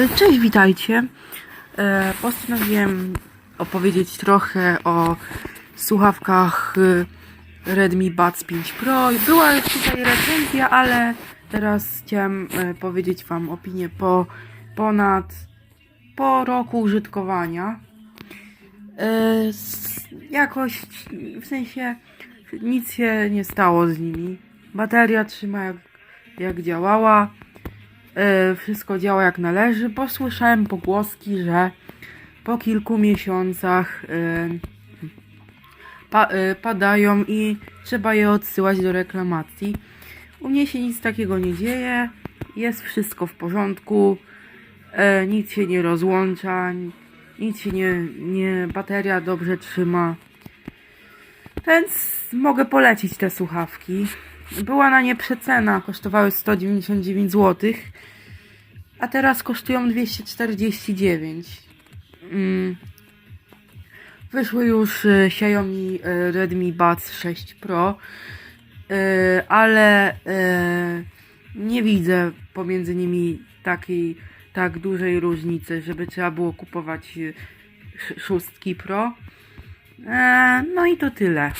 E, Cześć, witajcie. E, Postanowiłem opowiedzieć trochę o słuchawkach e, Redmi Buds 5 Pro. Była już tutaj recenzja, ale teraz chciałem e, powiedzieć Wam opinię po ponad po roku użytkowania. Jakoś, w sensie nic się nie stało z nimi. Bateria trzyma jak, jak działała. E, wszystko działa jak należy, bo słyszałem pogłoski, że po kilku miesiącach e, pa, e, padają i trzeba je odsyłać do reklamacji. U mnie się nic takiego nie dzieje, jest wszystko w porządku, nic się nie rozłącza, nic się nie, nie, bateria dobrze trzyma. Więc mogę polecić te słuchawki. Była na nie przecena, kosztowały 199 zł, a teraz kosztują 249. Mm. Wyszły już e, Xiaomi e, Redmi Buds 6 Pro, e, ale nie widzę pomiędzy nimi takiej tak dużej różnicy, żeby trzeba było kupować sz- szóstki Pro. No i to tyle.